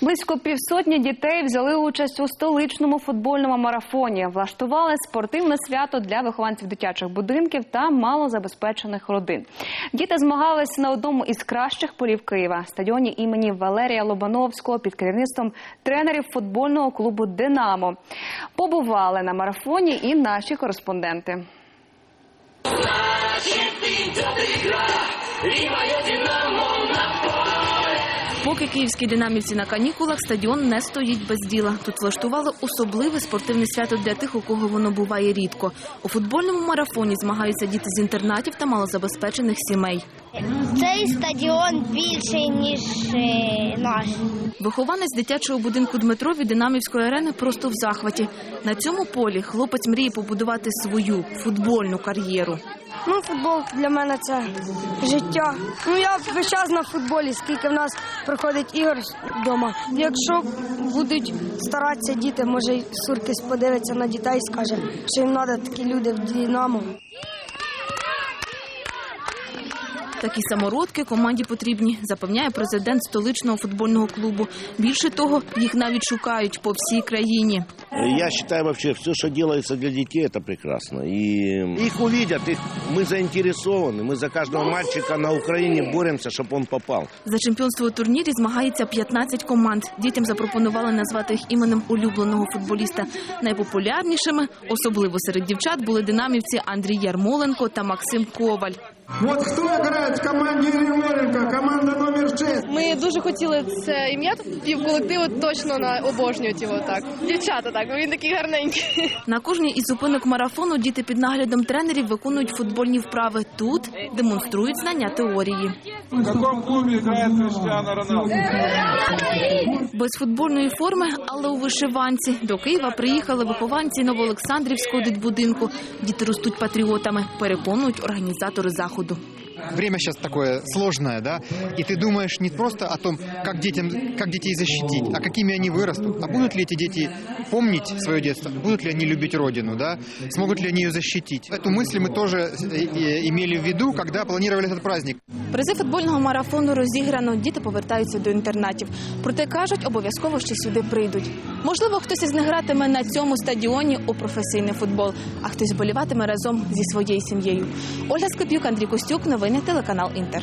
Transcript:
Близько півсотні дітей взяли участь у столичному футбольному марафоні. Влаштували спортивне свято для вихованців дитячих будинків та малозабезпечених родин. Діти змагались на одному із кращих полів Києва стадіоні імені Валерія Лобановського під керівництвом тренерів футбольного клубу Динамо. Побували на марафоні і наші кореспонденти. Поки київські динамівці на канікулах, стадіон не стоїть без діла. Тут влаштували особливе спортивне свято для тих, у кого воно буває рідко. У футбольному марафоні змагаються діти з інтернатів та малозабезпечених сімей. Цей стадіон більший, ніж е, наш. Вихованець дитячого будинку Дмитро від динамівської арени просто в захваті. На цьому полі хлопець мріє побудувати свою футбольну кар'єру. Ну, футбол для мене це життя. Ну я весь час на футболі, скільки в нас проходить ігор вдома. Якщо будуть старатися діти, може й Суркіс подивиться на дітей і скаже, що їм треба такі люди в Динамо. Такі самородки команді потрібні, запевняє президент столичного футбольного клубу. Більше того, їх навіть шукають по всій країні. Я считаю вообще, все, что делается для детей, это прекрасно. И их увидят, их, мы заинтересованы, мы за каждого мальчика на Украине боремся, чтобы он попал. За чемпіонство у турнірі змагається 15 команд. Дітям запропонували назвати їх іменем улюбленого футболіста. Найпопулярнішими, особливо серед дівчат, були динамівці Андрій Ярмоленко та Максим Коваль. Вот кто играет в команде дуже хотіли це ім'я півколективу точно на обожнюють його так. Дівчата так, він такий гарненький. На кожній із зупинок марафону діти під наглядом тренерів виконують футбольні вправи. Тут демонструють знання теорії. В каком клубе играет Криштиану Роналду? Без футбольної форми, але у вишиванці. До Києва приїхали вихованці Новоолександрівського дитбудинку. Діти ростуть патріотами, переконують організатори заходу. Время сейчас такое сложное, да, и ты думаешь не просто о том, как, детям, как детей защитить, а какими они вырастут, а будут ли эти дети помнить свое детство, будут ли они любить родину, да, смогут ли они ее защитить. Эту мысль мы тоже э, э, имели в виду, когда планировали этот праздник. Призи футбольного марафону розіграно. Діти повертаються до інтернатів. Проте кажуть, обов'язково ще сюди прийдуть. Можливо, хтось із них гратиме на цьому стадіоні у професійний футбол, а хтось боліватиме разом зі своєю сім'єю. Ольга Скопюк, Андрій Костюк, новини телеканал Інтер.